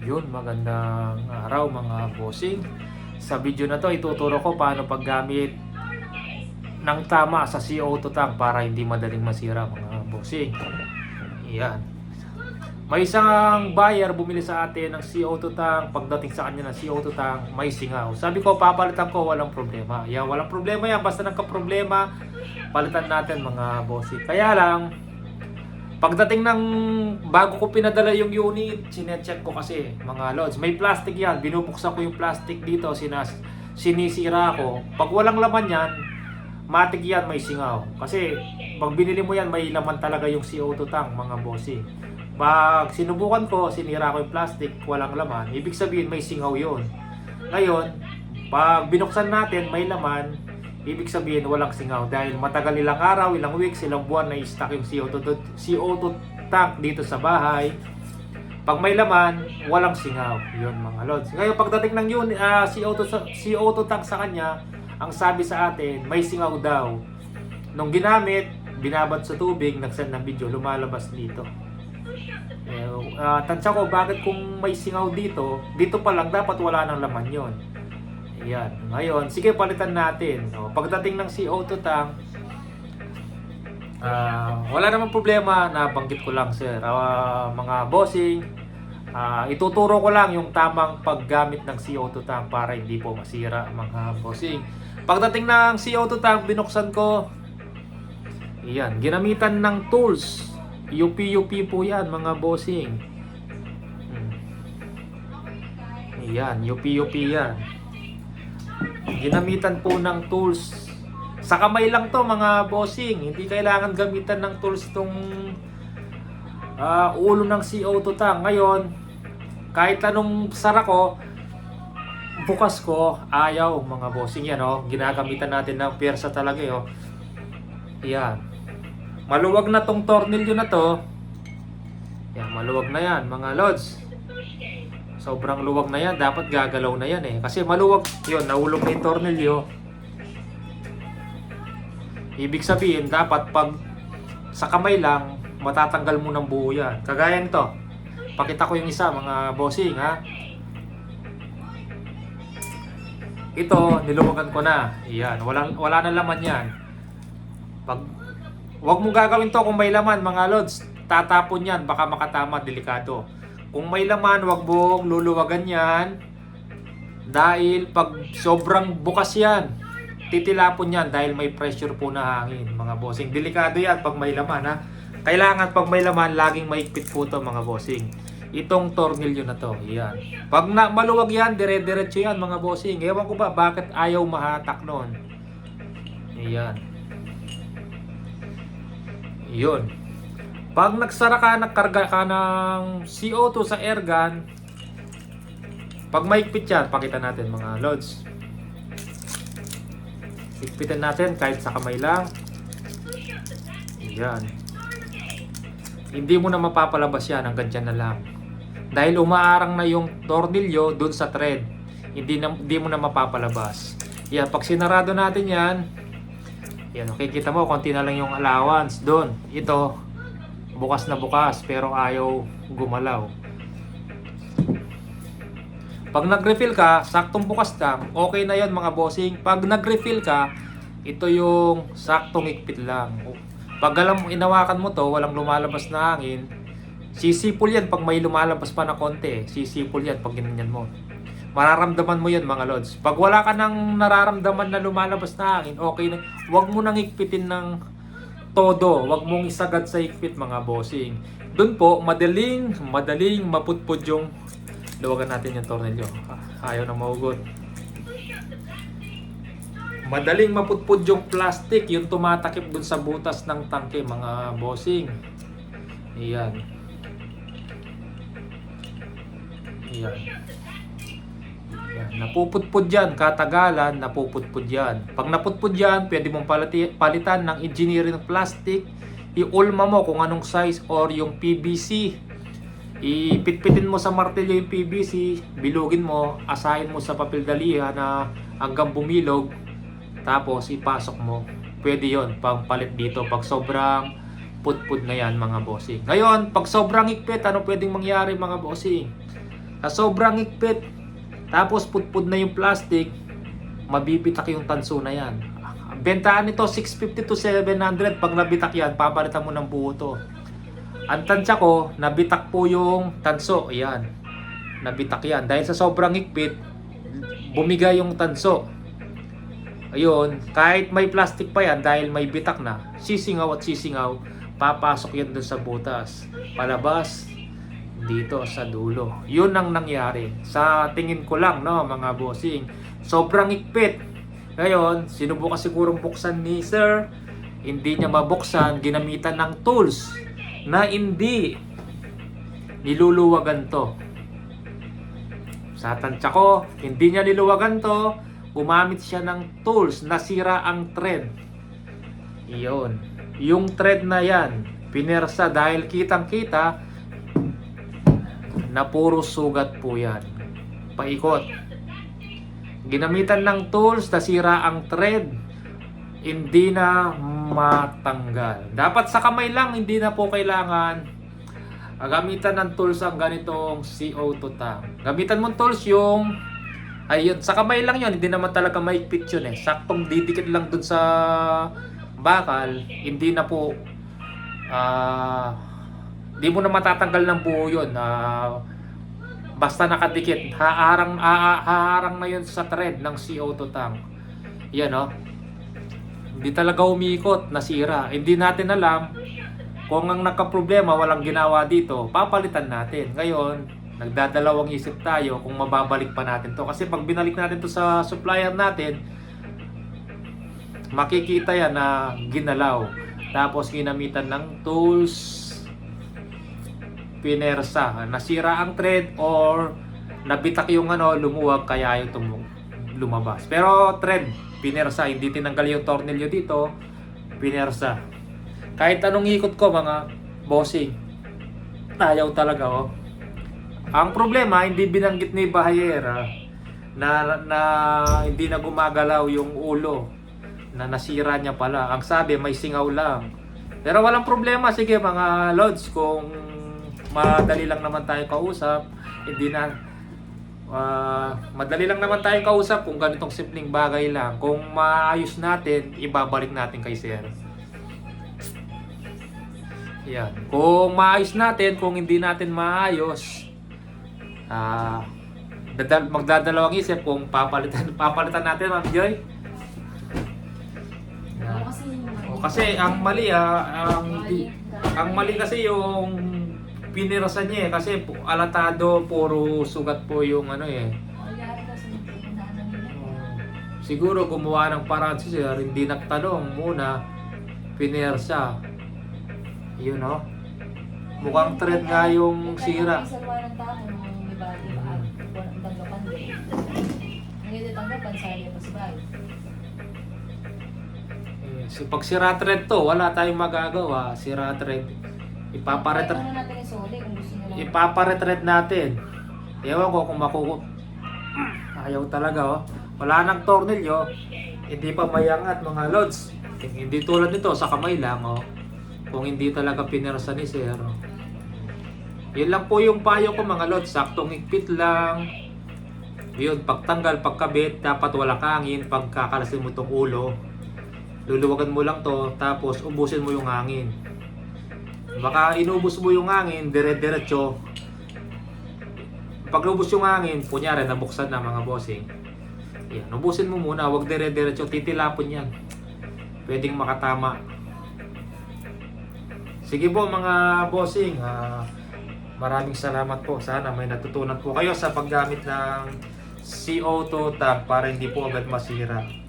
Yun, magandang araw mga bossing. Sa video na to, ituturo ko paano paggamit ng tama sa CO2 tank para hindi madaling masira mga bossing. Yan. May isang buyer bumili sa atin ng CO2 tank. Pagdating sa kanya ng CO2 tank, may singaw. Sabi ko, papalitan ko, walang problema. Yan, walang problema yan. Basta nagka-problema, palitan natin mga bossing. Kaya lang, Pagdating ng bago ko pinadala yung unit, sinecheck ko kasi mga lods. May plastic yan. Binubuksan ko yung plastic dito, sinas sinisira ko. Pag walang laman yan, matik yan, may singaw. Kasi pag binili mo yan, may laman talaga yung CO2 tank, mga bossy. Pag sinubukan ko, sinira ko yung plastic, walang laman. Ibig sabihin, may singaw yon. Ngayon, pag binuksan natin, may laman, ibig sabihin walang singaw dahil matagal ilang araw, ilang weeks, ilang buwan na i-stock yung CO2, to- CO2 tank dito sa bahay. Pag may laman, walang singaw. Yun mga lods. Ngayon pagdating ng yun, ah, CO2, sa- CO2 tank sa kanya, ang sabi sa atin, may singaw daw. Nung ginamit, binabad sa tubig, nagsend ng video, lumalabas dito. Eh, ah, tansya ko, bakit kung may singaw dito, dito pa lang dapat wala nang laman yon. Ayan. Ngayon, sige palitan natin. O, pagdating ng CO2 tank, ah, wala namang problema na banggit ko lang sir. Ah, mga bossing, ah, ituturo ko lang yung tamang paggamit ng CO2 tank para hindi po masira mga bossing. Pagdating ng CO2 tank, binuksan ko. Iyan, ginamitan ng tools. UP-UP po yan mga bossing. Hmm. Iyan, UP-UP yan. Ginamitan po ng tools. Sa kamay lang to mga bossing. Hindi kailangan gamitan ng tools itong ah, ulo ng CO2 tank. Ngayon, kahit anong sara ko, bukas ko, ayaw mga bossing yan. Oh. Ginagamitan natin ng pyersa talaga. Oh. Yan. Maluwag na tong tornilyo na to. Yan, maluwag na yan mga lods. Sobrang luwag na yan. Dapat gagalaw na yan eh. Kasi maluwag. Yun, nahulog na yung tornilyo. Ibig sabihin, dapat pag sa kamay lang, matatanggal mo ng buo yan. Kagaya nito. Pakita ko yung isa, mga bossing ha. Ito, niluwagan ko na. Yan, walang, wala na laman yan. Pag, wag mo gagawin to kung may laman, mga lods. Tatapon yan, baka makatama, delikado. Kung may laman, wag mong luluwagan yan. Dahil pag sobrang bukas yan, titilapon yan dahil may pressure po na hangin, mga bossing. Delikado yan pag may laman, ha. Kailangan pag may laman, laging maigpit po to mga bossing. Itong tornilyo na to, yan. Pag na, maluwag yan, dire-diretso yan, mga bossing. Ewan ko ba, bakit ayaw mahatak nun? Yan. Yun. Pag nagsara ka, nagkarga ka ng CO2 sa airgun, pag maigpit yan, pakita natin mga lods. Igpitan natin kahit sa kamay lang. Yan. Hindi mo na mapapalabas yan hanggang dyan na lang. Dahil umaarang na yung tornilyo dun sa thread. Hindi, na, hindi mo na mapapalabas. Yan, pag sinarado natin yan, yan, okay, kita mo, konti na lang yung allowance doon. Ito, bukas na bukas, pero ayaw gumalaw. Pag nag-refill ka, saktong bukas lang, okay na yon mga bossing. Pag nag-refill ka, ito yung saktong ikpit lang. Pag alam, inawakan mo to, walang lumalabas na hangin, sisipol yan pag may lumalabas pa na konti. Sisipol yan pag ginanyan mo. Mararamdaman mo yan mga lods. Pag wala ka nang nararamdaman na lumalabas na hangin, okay na. Huwag mo nang ikpitin ng todo. Huwag mong isagad sa ikpit mga bossing. Doon po, madaling, madaling maputpud yung Luwagan natin yung tornilyo. Ah, Ayaw na mahugot. Madaling maputpud yung plastic, yung tumatakip dun sa butas ng tangke, mga bossing. Iyan. Iyan. Yan. Napuputpud yan, katagalan, napuputpud yan. Pag naputpud yan, pwede mong palitan ng engineering plastic, iulma mo kung anong size or yung PVC. Ipitpitin mo sa martilyo yung PVC, bilugin mo, asahin mo sa papel daliha na hanggang bumilog, tapos ipasok mo. Pwede yon pang palit dito pag sobrang putpud na yan mga bossing. Ngayon, pag sobrang higpit, ano pwedeng mangyari mga bossing? Sa sobrang higpit, tapos putpud na yung plastic, mabibitak yung tanso na yan. Bentahan nito 650 to 700 pag nabitak yan, papalitan mo ng buo to. Ang tansya ko, nabitak po yung tanso. Ayan. Nabitak yan. Dahil sa sobrang higpit, bumigay yung tanso. Ayun, kahit may plastic pa yan dahil may bitak na, sisingaw at sisingaw, papasok yan dun sa butas. Palabas, dito sa dulo. Yun ang nangyari. Sa tingin ko lang, no, mga bossing. Sobrang higpit. Ngayon, sinubukan sigurong buksan ni sir. Hindi niya mabuksan, ginamitan ng tools na hindi niluluwagan to. Sa tansya ko, hindi niya niluwagan to, gumamit siya ng tools, nasira ang thread. Iyon. Yung thread na yan, pinersa dahil kitang-kita na puro sugat po yan. Paikot. Ginamitan ng tools, nasira ang thread, hindi na matanggal. Dapat sa kamay lang, hindi na po kailangan gamitan ng tools ang ganitong CO2 tank. Gamitan mong tools yung ayun, sa kamay lang yun, hindi naman talaga maigpit yun eh. Saktong didikit lang dun sa bakal, hindi na po ah hindi mo na matatanggal ng buo yun. Ah, basta nakadikit, haarang, aa- haarang na yun sa thread ng CO2 tank. Yan oh. Hindi talaga umikot, nasira. Hindi natin alam kung ang nagka-problema walang ginawa dito, papalitan natin. Ngayon, nagdadalawang isip tayo kung mababalik pa natin to. Kasi pag binalik natin to sa supplier natin, makikita yan na ginalaw. Tapos ginamitan ng tools, pinersa, nasira ang thread or nabitak yung ano, lumuwag kaya yung tumung lumabas. Pero thread, pinersa, hindi tinanggal yung tornilyo dito, pinersa. Kahit anong ikot ko mga bossing, ayaw talaga oh. Ang problema, hindi binanggit ni Bahayera na, na hindi na gumagalaw yung ulo na nasira niya pala. Ang sabi, may singaw lang. Pero walang problema. Sige mga lods, kung madali lang naman tayo kausap, hindi na ah, madali lang naman tayo kausap kung ganitong simpleng bagay lang. Kung maayos natin, ibabalik natin kay sir. Yan. Kung maayos natin, kung hindi natin maayos, ah, dadal- magdadalawang isip kung papalitan papalitan natin, Ma'am Joy. Oo, kasi O, kasi ang mali ah, ang, ang mali kasi yung pinirasan niya eh, kasi pu- alatado puro sugat po yung ano eh. Nangyari kasi inaano nila. Siguro gumawa ng paraan si sir, hindi nagtanong muna, pinersa. Yun no? Mukhang thread nga yung sira. Tao nung may pa Mm. ang tanggapan din. Ngayon tanggapan sa iyo mas bagay. Eh, So pag sira thread to, wala tayong magagawa. Sira thread. Ipaparetread. Ano natin sole kung gusto nila. ipaparetread natin. Ewan ko kung makuku... Ayaw talaga oh. Wala nang tornilyo. Hindi pa mayangat mga lods. Hindi tulad nito sa kamay lang oh. Kung hindi talaga pinersa ni Sir. oh. Yun lang po yung payo ko mga lods. Saktong higpit lang. Yun, pagtanggal, pagkabit, dapat wala hangin. Pagkakalasin mo tong ulo, luluwagan mo lang to, tapos ubusin mo yung hangin. Baka inubos mo yung hangin, dire-diretso. Pag ubos yung hangin, kunyari nabuksan na mga bossing. Yan, ubusin mo muna, wag dire-diretso, titilapon yan. Pwedeng makatama. Sige po mga bossing, ah, maraming salamat po. Sana may natutunan po kayo sa paggamit ng CO2 tag para hindi po agad masira.